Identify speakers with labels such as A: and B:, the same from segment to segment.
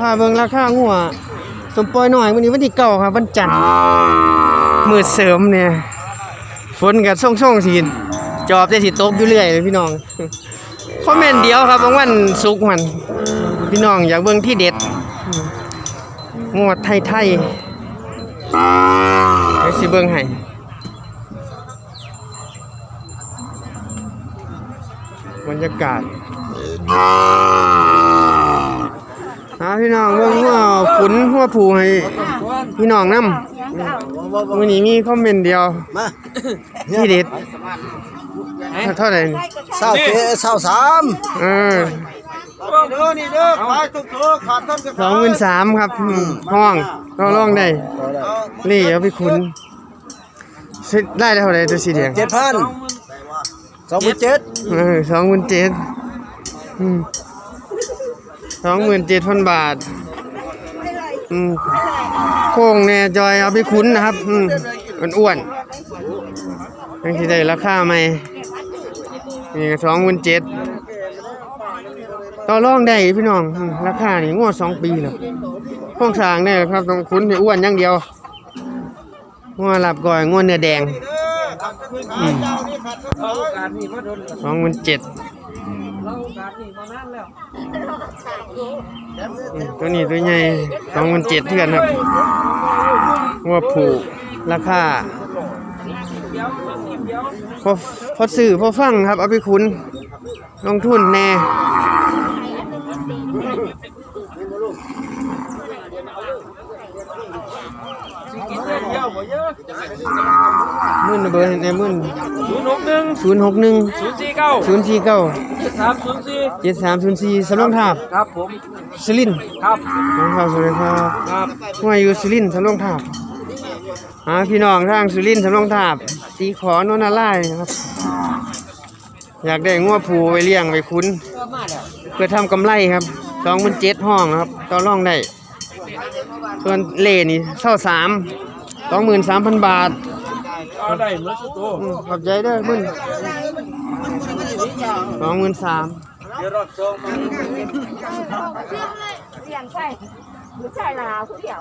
A: พาเบิงราคาหัวสมปอยหน่อยวันนี้วันที่เก้าครับวันจันทร์มืดเสริมเนี่ยฝนกับส่องๆสิจอบได้สิตกอยู่เรื่อยเลยพี่น้องคอมเมนต์เดียวครับบางวันสุกมัน พี่น้องอยากเบิ่งที่เด็ดงวดไทยไทยๆเดี๋ยวสิเบิ่งให้บรรยากาศ หาพี่น้องเบิ่งหัวขุนหัวผูให้พี่น้องนำมื้อนี้มีคอมเมนต์เดียว
B: มา
A: ที่เด็ดเท่าไหร่นี่
B: เศร้าเกเศร้าสาม
A: เออ
B: เด้อนี่เด้อขายตุ๊กตุ๊กขาดต้นกัน
A: สองหมื่นสามครับอืมห้องก็ร้องได้นี่เอาไปขุนซื้อได้เท่าไหร่ตัวสีแดง
B: เจ็ดพันสองหมื่นเจ็ด
A: เออสองหมื่นเจ็ด สองหมื่นเจ็ดพันบาท อืมโค้งเนี่ยจอยเอาไปขุนนะครับ อืมอ้วนๆยังที่ได้ราคาไหมนี่สองหมื่นเจ็ดต่อรองได้พี่น้อง ราคานี่งวดสองปีแล้วห้องสางเนี่ยครับต้องขุนอ้วนอย่างเดียวงวดหลับก่อยงวดเนื้อแดงสองหมื่นเจ็ด อืมตัวนี้ตัวใหญ่สองหมื่นเจ็ดเพื่อนครับวัวผูกราคาพอพอสื่อพอฟังครับเอาไปคุณลงทุนแน่มื่นเบอร์ในมื่น
C: ศูนย์หกหนึ่ง
A: ศูนย์หกหนึ่ง
C: ศูนย์สี่เก้า
A: ศูนย์สี่เก้า
C: สามศูนย์สี่
A: เจ็ดสามศูนย์สี่สำรองทาบ
C: ครับผม
A: สลินทร์
C: ครับ
A: นะครับสวัสดีครับ
C: ครับ
A: ห้วยอยู่สุรินทร์สำโรงทาบหาพี่น้องทางสุรินทร์สำโรงทาบตีขอนนนาไล่นะครับ อยากได้งัวผูไปเลี้ยงไปคุ้น เพื่อทำกำไรครับสองพันเจ็ดห้องนะครับต่อรองได้ส่วนเล่นี่เท่าสามสองหมื่นสามพันบาท
C: เอาได้เหมือนสุดโต
A: อืมขอบใจเด้อมึน สองหมื่นสาม
C: เดี๋ยวรอดซองมา
D: เลี้ยงไก่หรือไก่ลาวผู้เดียว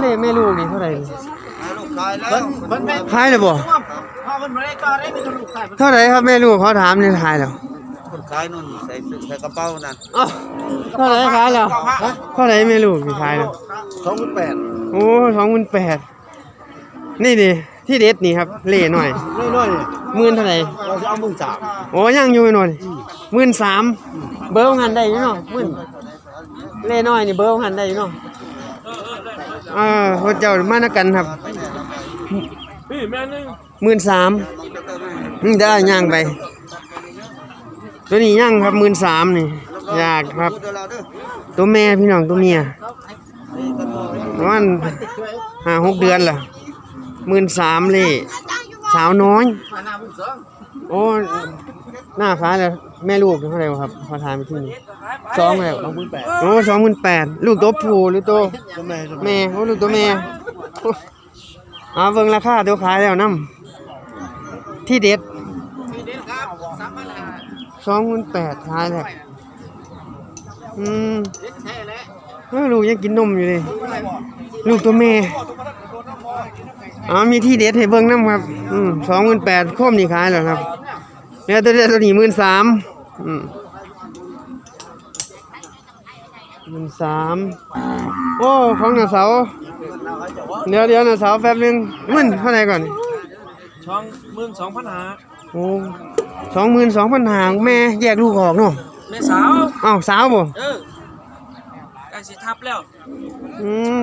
A: เล่แม่ลูกนี่เท่าไหร่นี่
B: ขายแล้วมันไม่
A: ขายเลยบ่
B: พอมันไม่ได้ก็ได้มีคนลูกขาย
A: เท่าไหร่ครับแม่ลูกเขาถามนี่ขายแล้ว
B: คนขายนู่นใส่ใส่กระเป๋านั่น
A: อ้าวเท่าไหร่ขายแล้วเท่าไหร่ไม่รู้กี่ขายแล้ว
B: สองหมื่นแปด
A: โอ้สองหมื่นแปดนี่ดิที่เด็ดนี่ครับเล่หน่อย
B: น้อย
A: หมื่นเท่าไหร่
B: ๆเราจะเอาหมื่นสาม
A: โอ้ยังอยู่หน่อยหมื่นสามเบอร์หันได้อยู่เนาะหมื่นเล่น้อยนี่เบอร์หันได้อยู่เนาะเออพระเจ้ามานักกันครับ
C: พี่แม่นึง
A: หมื่นสามได้ย่างไป ตัวนี้ย่างครับหมื่นสามนี่อยากครับ
B: เดี๋ยวเราเด้อ
A: ตัวแม่พี่น้องตัวเมียประมาณห้าหกเดือนล่ะ หมื่นสามเลยสาวน้อยโอ้หน้าฟ้าเลยแม่ลูกเท่าไหร่วะครับพอทานไปที่นี่สองแล้ว
B: สองหมื่นแปด
A: โอ้สองหมื่นแปดลูกตัวผู้หรือตัว
B: ก็แม่
A: แม่โอ้ลูกตัวแม่เอาเบิ่งราคาเดี๋ยวขายแล้วน้ำที่เด็ดสองหมื่นแปดขายแล้วอืมเออลูกยังกินนมอยู่เลย ลูกตัวแม่ อ๋อมีที่เด็ดให้เบิ่งน้ำครับอืมสองหมื่นแปดโคมนี่ขายแล้วครับเนี่ยตัวเดียวตัวนี้หมื่นสามอืมหมื่นสามโอ้ของหน้าเสาเดี๋ยวเดี๋ยวหน้าเสาแป๊บนึงหมื่นเท่าไหร่ก่อน
C: ช่องหมื่นสองพันหา
A: โอ้สองหมื่นสองพันหางแม่แยกลูกออกเนาะ
C: แม่สาว
A: อ้าวสาวบ่
C: เออใกล้สิทับแล้ว
A: อืม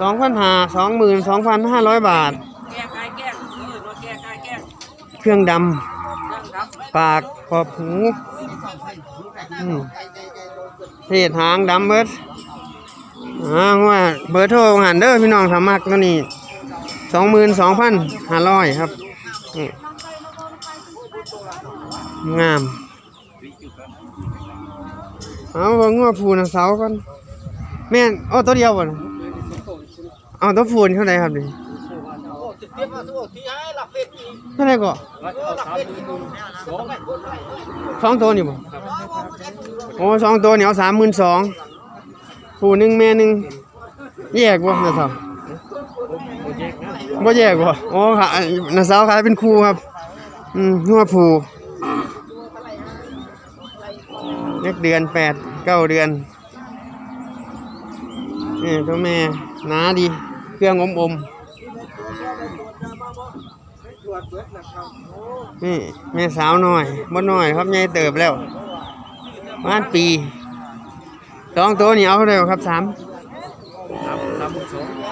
A: สองพันหาสองหมื่นสองพันห้าร้อยบาท
C: แก้กายแก้ยืดว่าแก้กายแก้
A: เครื่องด
C: ยังรับำ
A: ปากขอบหูอืมเพศหางดำเบิดอ่าว่าเบอร์โทรหันเด้อพี่น้องสามักตัวนี้สองหมื่นสองพันห้าร้อยครับงาม เอาเบิ่งว่าผูนะเสาก่อนแม่นโอ้ตัวเดียวบ่นะ เอาตัวผูนี่เท่าไหร่ครับนี่เท่าไหร่ก็สองตัวนี่บ่โอ้สองตัวเนี่เอาสามหมื่นสองผู้หนึ่งแม่หนึ่งแยกบ่นะสาวบ่แยกบ่อ๋อค่ะนะสาวขายเป็นครูครับ อืมหัวผูเล็กเดือนแปดเก้าเดือน นี่ตัวแม่หนาดี เครื่องอมอมนี่แม่สาวหน้อยบ่น้อยครับใหญ่เติบแล้วประมาณปีสองตัวนี่เอาเท่าไหร่ครับสาม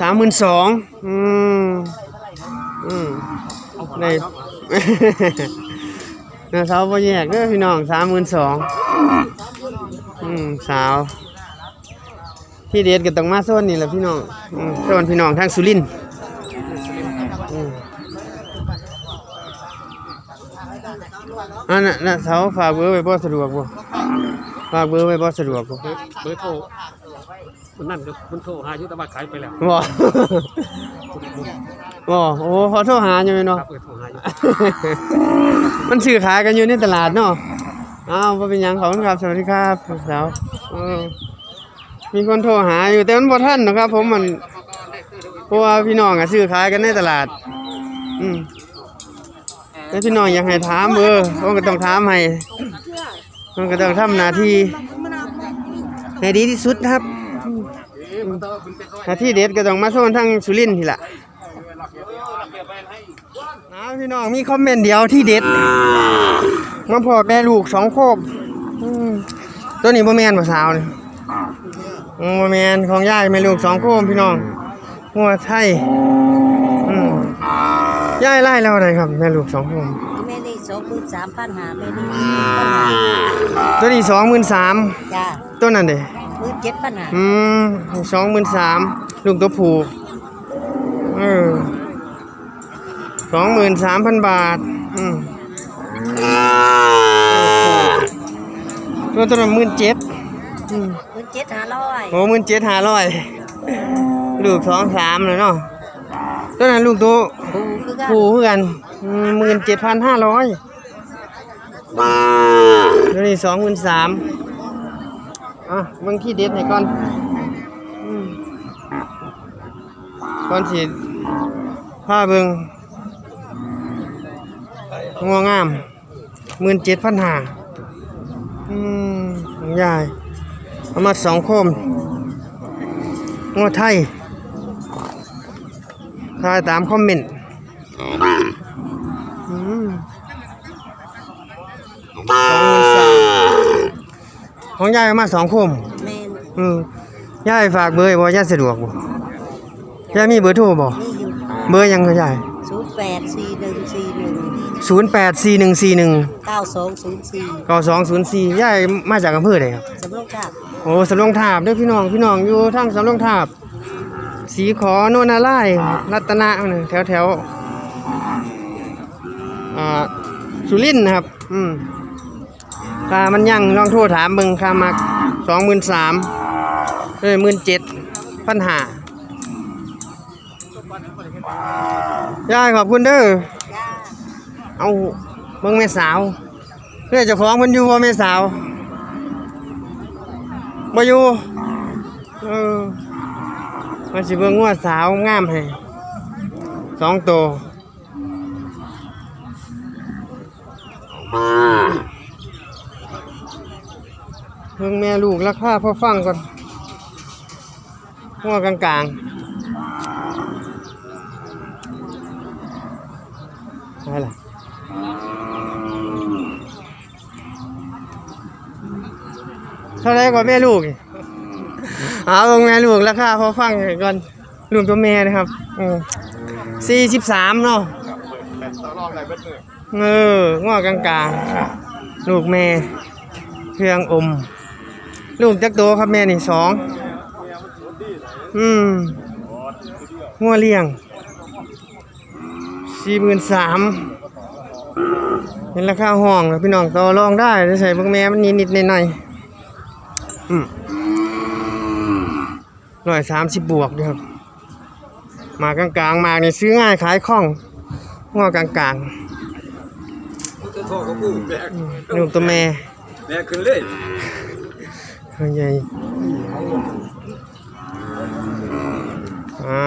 A: สามหมื่นสองอืมอืมได้นะสาวบ่แยกเด้อพี่น้องสามหมื่นสองอืมสาว ที่เด็ดก็ต้องมาโซนนี่แหละพี่น้องอืมโซนพี่น้องทางสุรินทร์อืมอันน่ะน่ะเสาฝากเบอร์ไว้บ่สะดวกบ่ฝากเบอร์ไว้บ่สะดวกบ่
E: เบอร์โทรคนนั่นก็คนโทรหาอยุตบาขายไปแล้ว
A: บ่บ่โอ้ขอโทษหาอยู่แม่น
E: ค
A: เนาะ
E: รับเบอร์โทรหาอยู่
A: มันซื้อขายกันอยู่ในตลาดเนาะ อ้าวบ่เป็นหยังขอบคุณครับ สวัสดีครับสาวเออ มีคนโทรหาอยู่แต่มันบ่ทันนะครับ ผมมันเพราะว่าพี่น้องอะซื้อขายกันในตลาด อืมแล้วพี่น้องอยากให้ถามเบอร์ผมก็ต้องถามให้มันก็ต้องทำหน้าที่ให้ดีที่สุดครับหน้าที่เด็ดก็ต้องมาโซนทางสุรินทร์ทีละนะพี่น้องมีคอมเมนต์เดียวที่เด็ดมาพอแม่ลูกสองโคบอืมตัวนี้บ่แม่นบ่สาวนี่ อืมบ่แม่นของยายแม่ลูกสองโคบพี่น้องหัวไทยอืมยายไล่แล้วอะไรครับ แม่ลูกสองโคบ
D: แม่นี่สองหมื่นสามพันหาแม่นี่ปัญหา
A: ตัวนี้สองหมื่นสาม
D: จ้า
A: ตัวนั้นเด้
D: หมื่นเจ็ดปัญหา
A: อืมสองหมื่นสามลูกตัวผูเออสองหมื่นสามพันบาท อืมตัวตัวนั้นหมื่นเจ็ดอืม
D: หมื่นเจ็ดหาร้อย
A: โอ้หมื่นเจ็ดห้าร้อยลูกสองสามเลยเนาะตัวนั้นลูกตัว
D: ผูคือกัน
A: ผูเหมือนกันหมื่นเจ็ดพันห้าร้อยตัวนี้สองหมื่นสามอะเบางที่เด็ดให้ก่อนอืมก่อนสิผ้าเบิงงัวงามหมื่นเจ็ดพันห้าอืมของยาย เอามาสองโคมงัวไทยทายตามคอมเมนต์อืมสองหมื่นสามของยายเอามาสองคม
D: แม่น
A: อืมยายฝากเบอร์ไว้บ่ยายสะดวกบ่ยายมีเบอร์โทรบ่
D: นี่อยู่
A: เบอร์หยังก็ยาย
D: ศูนย์แปดสี่หนึ่งสี่หนึ่ง
A: ศูนย์แปดสี่หนึ่งสี่หนึ่ง
D: เก้าสองศูนย์สี่
A: เก้าสองศูนย์สี่ยายมาจากอำเภอใดครับ
D: สำรองชาติ
A: โอ้สำโรงทาบเด้อพี่น้องพี่น้องอยู่ทางสำโรงทาบ สีขอโนนาไล่รัตนะแถวแถวอ่าสุรินทร์นะครับ อืมค่ามันยังลองโทรถามเบิงค่ามักสองหมื่นสามเอ้ยหมื่นเจ็ดพันหายายขอบคุณเด้อเอาเบิ่งแม่สาวเพื่อจ้าของเพิ่นอยู่บ่าแม่สาว บ่อยู่เออมันสิเบิ่งงัวสาวงามให้สองตัวเพิ่งแม่ลูกราคาพอฟังก่อนหัวกลางๆอะไรล่ะ เท่าไรกว่าแม่ลูกอีกเอาลงแม่ลูกราคาพอฟังก่อนลูกตัวแม่นะครับสี่สิบสามเนาะเอองอกลางๆ ลูกแม่ เครื่องอม ลูกจักโตครับแม่นี่สองอืมงัวเลี้ยงสี่หมื่นสามเป็นราคาห้องแล้วพี่น้องต่อรองได้จะใส่เบิ่งแม่มันนิดๆหน่อยๆอืม หน่อยสามสิบบวกนะครับ มากลางๆ มาเนี่ยซื้อง่ายขายคล่องงอกลาง
B: ๆท
A: นูนุ่มตัวแม่
B: แม่ขึ้นเลย
A: ใหญ่อ่า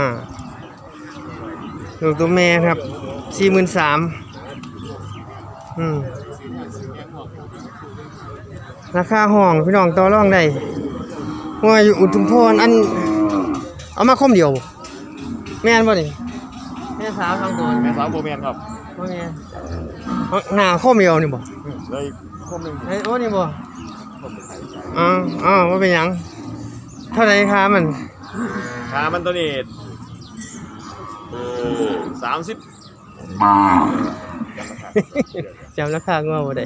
A: ลูกตัวแม่ครับสี่หมื่นสามอืม ราคาห้องพี่น้องต่อรองได้ว่าอยู่อุทุมพรอัน เอามาคมเดียวบ่แม่นบ่นี่แม่สาวสองตัว
B: แม่สาวโบแมนครับ
A: บ่แม่นเอาหน้าคมเดียวนี่บ่
B: เลยคมหนึ่ง
A: ไอ้โอ้นี่บ่อ๋ออ๋อว่าเป็นหยังเท่าไหร่คะมัน
B: ขามันตัวนี้สามสิบ
A: จำราคางัวบ่ได้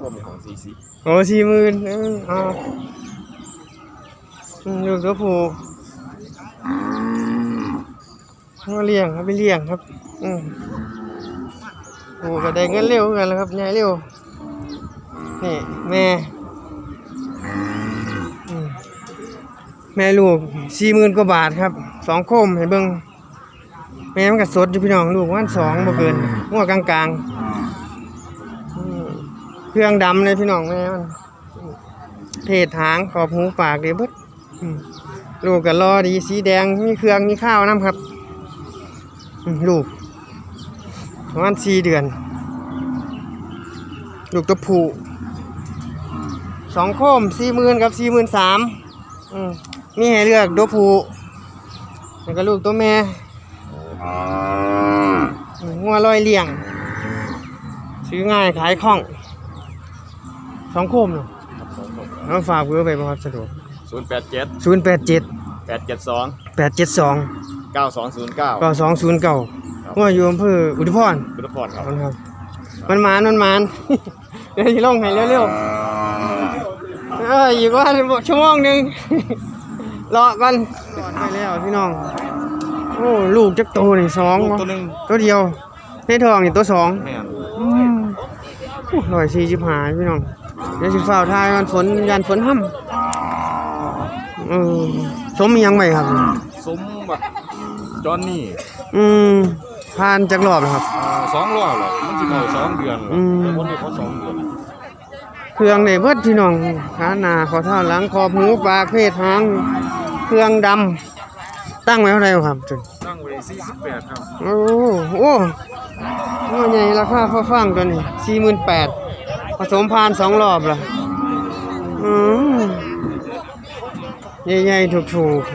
B: รวมเป็นของ สี่สิบ
A: โอ้สี่หมื่นเออเอาลูกตัวผู้เอาเลี้ยงครับไปเลี้ยงครับ อืมโอ้ก็ได้เงินเร็วกันแล้วครับใหญ่เร็ว นี่แม่แม่ลูกสี่หมื่นกว่าบาทครับสองโคมให้เบิ่งแม่มันก็สดอยู่พี่น้องลูกวันสองบ่เกินหัวกลางๆ เครื่องดำเลยพี่น้องแม่มันเพศหางขอบหูปากเดี๋ยวเบิดอืมลูกก็รอดีสีแดงมีเครื่องมีข้าวน้ำครับอืมลูกประมาณสี่เดือน ลูกตัวผู้สองโคมสี่หมื่นกับสี่หมื่นสามมีให้เลือกตัวผู้แล้วก็ลูกตัวแม่อืมงัวลอยเลี่ยง ซื้อง่ายขายคล่อง สองโคมเนาะเอาฝากเบอร์ไปบ่ครับสะดวก
B: ศูนย์แปดเจ็ด
A: ศูนย์แปดเจ็ด
B: แปดเจ็ดสอง
A: แปดเจ็ดสอง
B: เก้าสองศูนย์เก้า
A: ก็สองศูนย์เก่างัวอยู่อำเภออุทุพร
B: พุทธพรครับ
A: มันครับ มันมานมันมาน เดี๋ยวสิลงให้เร็วๆเอออีกว่าชั่วโมงหนึ่ง รอกันไปแล้วพี่น้อง โอ้ลูกจักโตนี่สอง
B: ลูก
A: วะ
B: ตัวหนึ่ง
A: ตัวเดียวในทองนี่ตัวสอง
B: แม่น
A: ร้อยสี่สิบห้าพี่น้อง เดี๋ยวสิฝ้าวทายมันฝนยันฝนห่ำเออสมมีหยังไหมครับ
B: สมบัติจอนนี่
A: อืมผ่านจักรอบแล้วครับ
B: อ่าสองรอบเหรอมันจะเข้าสองเดือนเหรอ
A: อืม
B: แต่คนนี้เขาสองเดือน
A: เครื่องในเบิดพี่น้องขาหน้าขอเท้าหลังขอบหูปากเพศหางเครื่องดำตั้งไว้เท่าไหร่ครับจุด
B: ตั้งไว้สี่สิบแปดครับ
A: โอ้โหโอ้ใหญ่ราคาฟ้าฟังตัวนี้สี่หมื่นแปดผ สมพานสองรอบละอืมใหญ่ๆถูกๆ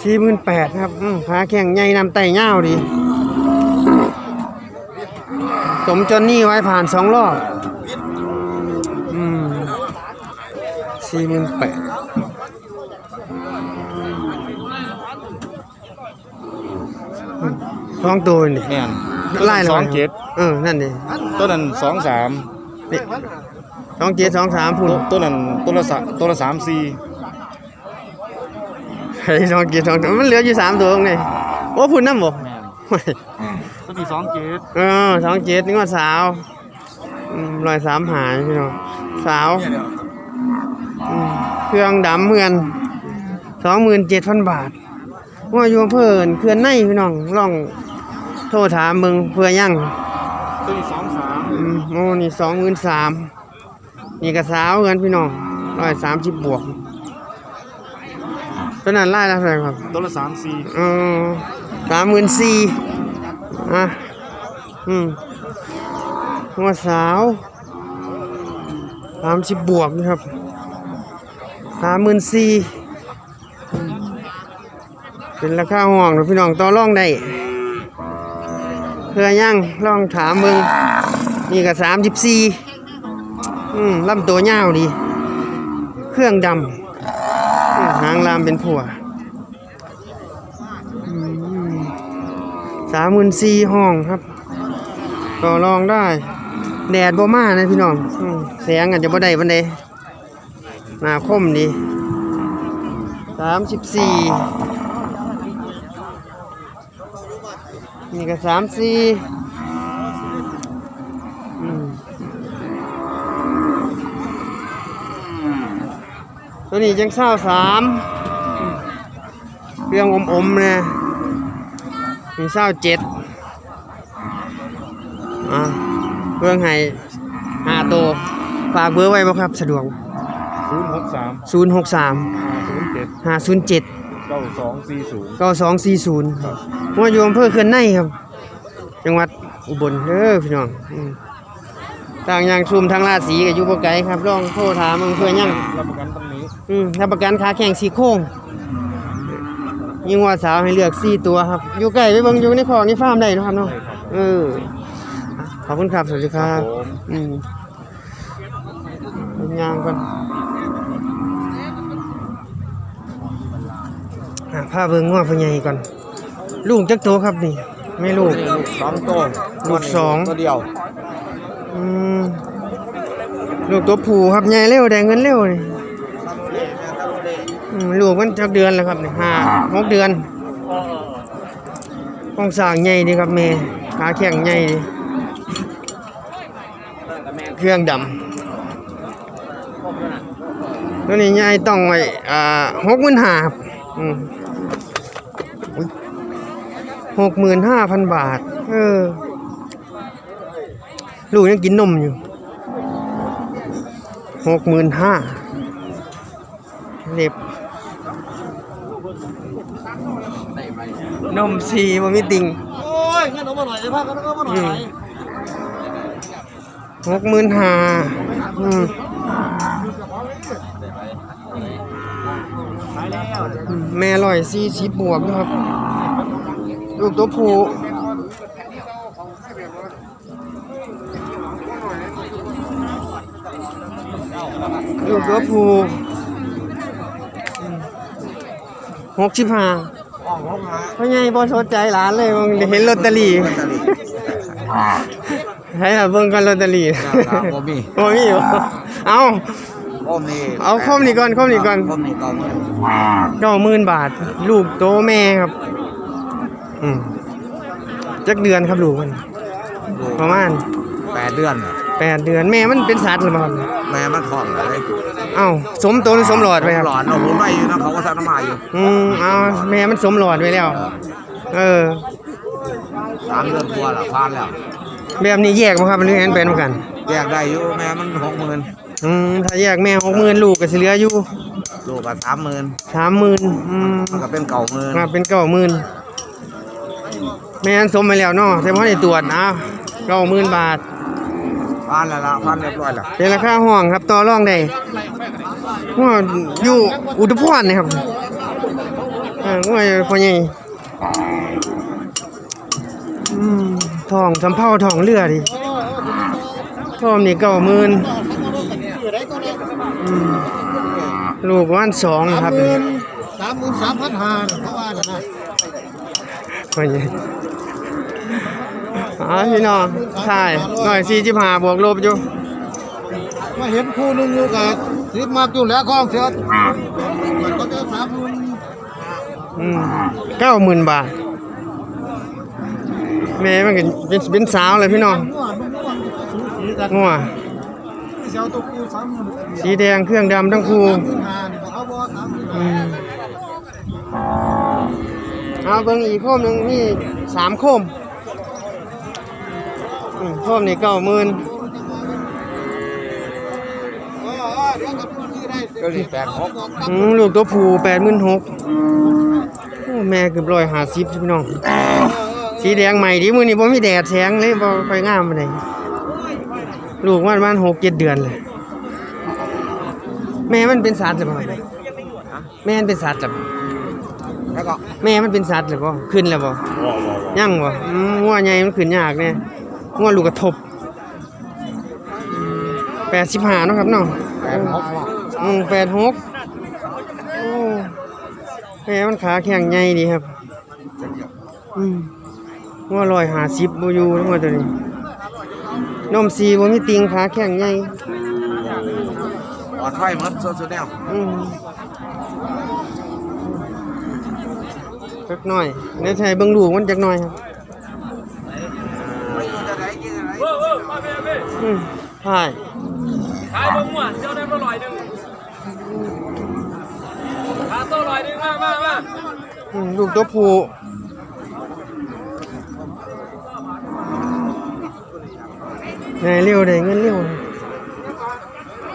A: สี่หมื่นแปดครับขาแข็งใหญ่นำไต่เง่าดี สมจนนี่ไว้ผ่านสองรอบอืมสี่หมื่นแปดท้องตัวนี่ ไล่เลย
B: สองเจ็ด
A: เออนั่นดิ
B: ตัวนั้นสองสาม
A: นี่สองเจ็ดสองสามพุ่น
B: ตัวตัวนั้นตัวละสามตัวละสามสี่
A: ไอ้สองเจ็ดสองมันเหลืออยู่สามตัวตรงนี้โอ้พุ่นน้ำบ่
B: แม่น
A: ไม่
B: ตัวที่สองเจ็ด
A: เออสองเจ็ดนี่ว่าสาวอืมรอยสามหายพี่น้องสาวอืมเครื่องดำเหมือนสองหมื่นเจ็ดพันบาทว่าอยู่อำเพื่อนเขื่อนในพี่น้องลอง โทรถามมึงเพื่อยัง
B: ตัวที่สองสาม
A: อืมโอ้นี่สองหมื่นสามนี่กระสาวเงินพี่น้องร้อยสามสิบบวกตัวนั้นไล่แล้วเท่าไหร่ครับ
B: ตัวละสามสี่
A: เออสามหมื่นสี่อะอืมหัวสาวสามสิบบวกนะครับสามหมื่นสี่เป็นราคาห่วงนะพี่น้องต่อรองได้เพื่อยังลองถามมึงนี่ก็สามสิบสี่อืมลำตัวยาวดี เครื่องดำหางลามเป็นผัวสามหมื่นสี่ห้องครับ ต่อรองได้ แดดบ่มานะพี่น้องแสงอาจจะบ่ได้บันไดหน้าคมดีสามสิบสี่ นี่ก็สามสี่อืมตัวนี้ยังเศร้าสามเครื่องอมๆเนี่ยมีเศร้าเจ็ดอ่าเบื้องให้ห้าตัวฝากเบอร์ไว้บ่ครับสะดวก
B: ศูนย์หกสาม
A: ศูนย์หกสาม
B: ศูนย์ เจ็ด
A: ห้าศูนย์เจ็ด
B: เก้าสองสี่ศูนย์
A: เก้าสองสี่ศูนย์ว่าอยู่อำเภอเขื่อนในครับ จังหวัดอุบลเด้อพี่น้องอืมต่างอย่างชุมทางราศีกับอยู่บ่ไกลครับลองโทรถามมึงเพื่อยัง
B: รับประกันตรงนี้
A: อืมรับประกันขาแข่งสีโค้งยิงว่าสาวให้เลือกสี่ตัวครับอยู่ใกล้ไปเบิ่งอยู่ในคอกในฟาร์มได้เนาะครับเนาะเออขอบคุณครับสวัสดีครับอืมเป็นยางก่อน อะพาเบิ่งง้อพ่อใหญ่ก่อน ลูกจักโตครับนี่ ไม่ลูก
B: สองตัว
A: ลูกสอง
B: ตัวเดียว
A: อืมลูกตัวผู้ครับใหญ่เร็วได้เงินเร็วนี่อืมลูกมันจักเดือนแล้วครับนี่ห้าหกเดือนต้องสร้างใหญ่ดีครับแม่ขาแข็งใหญ่ดีเครื่องดำตัวนี้ใหญ่ต้องไว้อ่าหกหมื่นห้าครับอืม หกหมื่นห้าพันบาท เออ ลูกยังกินนมอยู่หกหมื่นห้าเล็บนมสีบ่มีติง
B: โอ้ยเงินเอามาหน่อยไอ้ภาคก็เอามาหน่อย
A: หกหมื่นห้าอืมแม่ร้อยสี่สิบบวกนะครับ ลูกตัวผู้ลูกตัวผู้หกสิบห้า
B: ห้องห้องหา
A: เพราะไงบ่สนใจหลานเลยมึงเห็นลอตเตอรี่ให้ล่ะเบิ่งกันลอตเตอรี่
B: บ่มี
A: บ่มีบ่เอา
B: บ่มี
A: เอาคมนี่ก่อนคมนี่ก่อน
B: คมนี่ก่อน
A: เก้าหมื่นบาท ลูกโตแม่ครับ อืมจักเดือนครับลูกมัน ประมาณ
B: แปดเดือน
A: แปดเดือนแม่มันเป็นสัตว์หรือเปล่าครับ
B: แม่มันท้องเลย
A: เอ้าสมโตหรือสมหลอดไปครับ
B: หลอนเอาผมไปอยู่นะเขาก็ซักน้ำมาอยู่
A: อืมเอาแม่มันสมหลอดไว้แล้ว เออ
B: สามเดือนกว่าละพานแล้ว
A: แบบนี้แยกบ่ครับหรือเห็นเป็นเหมือนกัน
B: แยกได้อยู่แม่มันหกหมื่น
A: อืมถ้าแยกแม่หกหมื่นลูกก็สิเหลืออยู่
B: ลูกก็สามหมื่น
A: สามหมื่นอืม
B: มันก็เป็นเก่าหมื่น
A: มาเป็นเก้าหมื่น แม่นสมไปแล้วเนาะแต่พอได้ตรวจนะเก้าหมื่นบาท
B: พานแล้วละพานเรียบร้อยแล้ว
A: เป็นราคาห้องครับต่อรองได้ว่าอยู่อุทุพรนะครับเออว่าพ่อใหญ่อืมทองสำเภาทองเรือดิทองนี่เก้าหมื่นอืมลูกประมาณสองนะครับ
B: สามหมื่นสามพันห้าเพราะว่านะ
A: พ่อใหญ่ อ๋อพี่น้องใช่หน่อยสี่สิบห้าบวกลบอยู่
B: มาเห็นคู่หนึงอยู่กับสิบมากอยู่แล้วข้องเสียมันก็จะสามหมื่น
A: อืมเก้าหมื่นบาทแม่มันก็เป็นเป็นสาวเลยพี่น้อง
B: มั่วมันมั่วมันก็สูสีกัน
A: งัว
B: เสียวตัวคู่สามหมื่น
A: สีแดงเครื่องดำทั้งคู่
B: สามหมื่นห้านี่เอาบ่สามหมื่น
A: อื
B: ห้าม
A: เอาเบิ่งอีกโคมหนึ่งมีสามโคม อืมโคมนี่เก้าหมื่น
B: เออเออเดี๋ยวกับพี่ได้ก็ดีแปดหก
A: อืมลูกตัวผู้แปดหมื่นหกแม่เกือบร้อยห้าสิบพี่น้อง สีแดงใหม่ดิมือนี่บ่มีแดดแสงเลยบ่ค่อยงามปานใดลูกมันประมาณหกเจ็ดเดือนเลยแม่มันเป็นสัตว์หรือเปล่าแม่มันเป็นสัตว์จ้ะ
B: แล้วก็
A: แม่มันเป็นสัตว์หรือเปล่าขึ้นแล้วบ่ยังบ่อืมงัวใหญ่มันขึ้นยากแน่ งัวลูกกระทบแปดสิบห้าเนาะครับเนาะ
B: แปดหก
A: อืมแปดหกโอ้แม่มันขาแข็งใหญ่ดีครับ อืมงัวลอยหาสิบบ่อยู่ทั้งหมดตัวนี้นมสีบ่มีติงขาแข็งใหญ่
B: ปลอดไฟหมดสุดๆแล้ว
A: อืมจักหน่อยเดี๋ยวใช้เบิ่งลูกมันจักหน่อยครับ
C: เออเออมาเบ้เบ้
A: อืม ใช่
C: ขายบงหวานเจ้าได้มาลอยหนึ่งขาโต้ลอยหนึ่งมามามา
A: อืมลูกตัวผู้ได้เร็วได้เงินเร็ว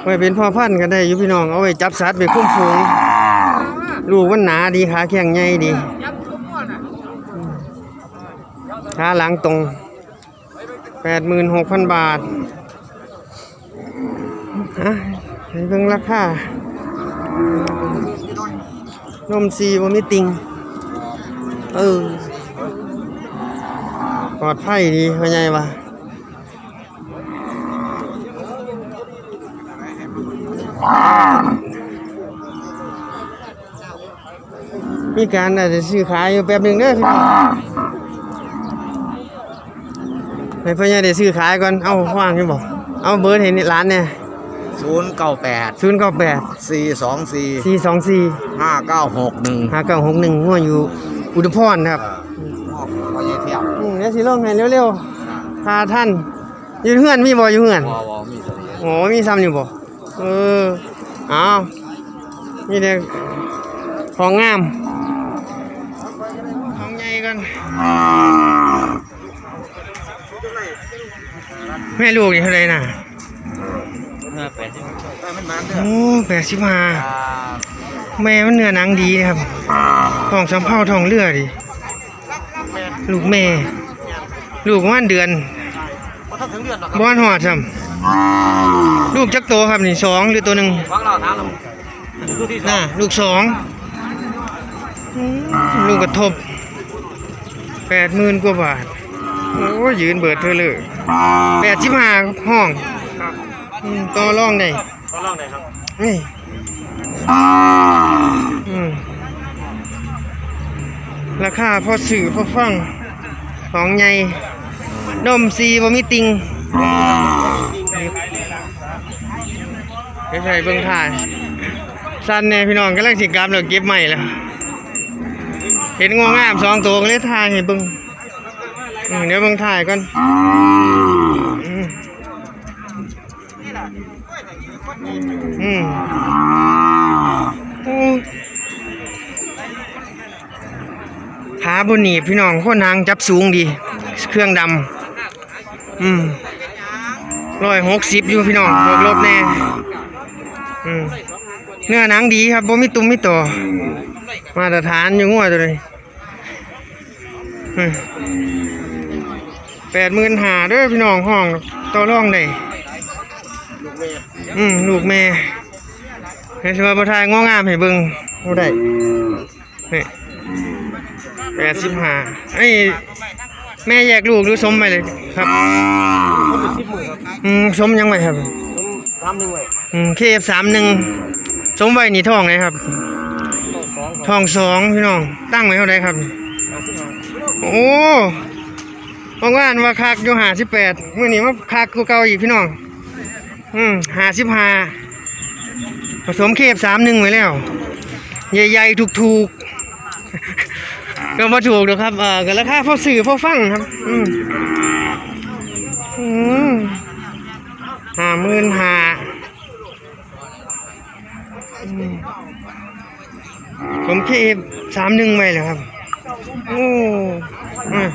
A: ไว้เป็นพ่อพันธุ์ก็ได้อยู่พี่น้องเอาไว้จับสัตว์ไปคุ้มฝูงลูกมันหนาดีขาแข็งใหญ่ดีขาหลังตรง แปดหมื่นหกพันบาทอะให้เบิ่งราคานมซีบ่มีติง เออปลอดภัยดีว่าไงวะมีการอาจจะซื้อขายอยู่แป๊บหนึ่งเด้อพี่ น้องให้พ่อใหญ่ได้ซื้อขายก่อน เอาว่างใช่บ่เอาเบอร์ให้นี่ร้านเนี่ย
B: ศูนย์เก้าแปด
A: ศูนย์เก้าแปด
B: สี่สองสี่
A: สี่สองสี่
B: ห้าเก้าหกหนึ่ง
A: ห้าเก้าหกหนึ่งหัวอยู่อุดมพรครับ
B: พอเยเที่ยว
A: อืมเดี๋ยวสิลงให้เร็วๆพาท่านอยู่เฮือนมีบ่อยู่เฮือน
B: วอวอมีสติ
A: โอ้มีซ้ำอยู่บ่เออเอานี่เด็กของงามของใหญ่กัน แม่ลูกนี่เท่าไหร่น่ะ
B: ห้าแปดสิบมันมันเด้อ
A: โอ้แปดสิบห้าแม่มันเนื้อหนังดีนะครับทองสำเภาทองเลือดิลูกแม่ ลูกประมันเดือน
B: พอถ้าถึงเดือนหรอก
A: บ้านหอดซ้ำลูกจักโตครับนี่สองหรือตัวหนึ่ง
B: ฟังเราถามเราดูที่
A: น่ะลูกสองอืมลูกกระทบแปดหมื่นกว่าบาท โอ้ยยืนเบิดเธอเลยแปดสิบห้าห้องอืมต่อรองได้
E: ก็ลองได้ครับ
A: นี่อืมราคาพอสื่อพอฟังของใหญ่นมซีบ่มีติงไม่ใช่เบิ่งถ่ายสั้นแน่พี่น้องก็ลังสิกลับแล้วเก็บใหม่แล้ว เห็นงวงามสองตัวก็เลยถ่ายให้เบิ่ง อืมเดี๋ยวเบิ่งถ่ายก่อนอืมอืมโอ้ขาบนหนีบพี่น้องคนทางจับสูงดี เครื่องดำอืมร้อยหกสิบอยู่พี่น้องบวกลบแน่อืมเนื้อหนังดีครับบ่มีตุ่มมีต่อมาตรฐานอยู่งัวตัวนี้ แปดหมื่นหาเด้อพี่น้องห้องต่อรองได้อืมลูกแม่ให้สมาประทายงองามให้เบิ่งบ่ได้นี่แปดสิบห้าไอ้แม่แยกลูกหรือสมไปเลยครับอืมสมยังไงครับ
E: สามหนึ่งไว้
A: อืมเคฟสามหนึ่งสมไว้นี่ท้องไงครับ
E: สอง
A: ท้องสองพี่น้องตั้งไว้เท่าไรครับ โอ้ บางว่านว่าคักอยู่หาสิบแปดมื่อนี้มาคักกูเก่าอีกพี่น้อง อืมหาสิบห้าผสมเคฟสามหนึ่งไว้แล้ว ใหญ่ๆถูกๆ ก็มาถูกเด้อครับเอ่อก็ราคาพอสื่อพอฟังครับ อืมอืมห้าหมื่นห้าผมเคสามหนึ่งไปเลยครับ โอ้อะ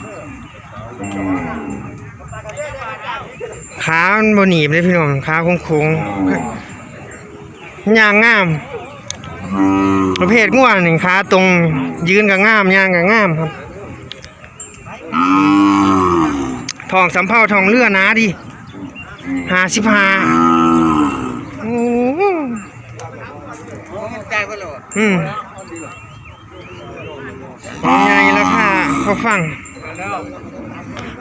A: ขามันบหนีบเลยพี่น้องขาโค้งๆย่างงามประเภทง่วงหนึ่งขาตรงยืนกับง่ามย่างกับง่ามครับทองสำเภาทองเลือนาดิหาสิบหาโอ้อืมยังไงราคาพอฟัง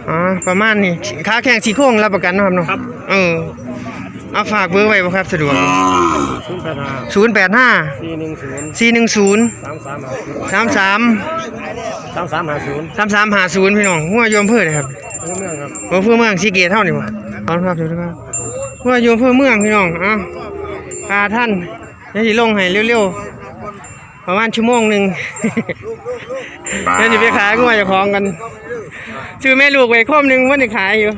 A: อ๋อประมาณนี้ค่าแข่งสีโค้งรับประกันเนาะครับเนาะ
E: ครับ
A: เออเอาฝากเบอร์ไว้บ่ครับสะดวก
E: ศูนย์แปดห้า
A: 085
E: สี่หนึ่งศูนย์
A: 410
E: สามสาม
A: 33
E: สามสามห้าศูนย์
A: 3350พี่น้องหัวโยมเพื่อเลยครับ
E: เมืองครับ
A: หัวเพื่อเมืองสีเกตเท่านี่บ่เอาละครับเดี๋ยวนะครับหัวโยมเพื่อเมืองพี่น้องเอ้าพาท่านเดี๋ยวสิลงให้เร็วๆประมาณชั่วโมงหนึงเดี๋ยวสิไปขายงัวเจ้าของกัน ชื่อแม่ลูกไว้คมหนึ่งวันนี้ขายอยู่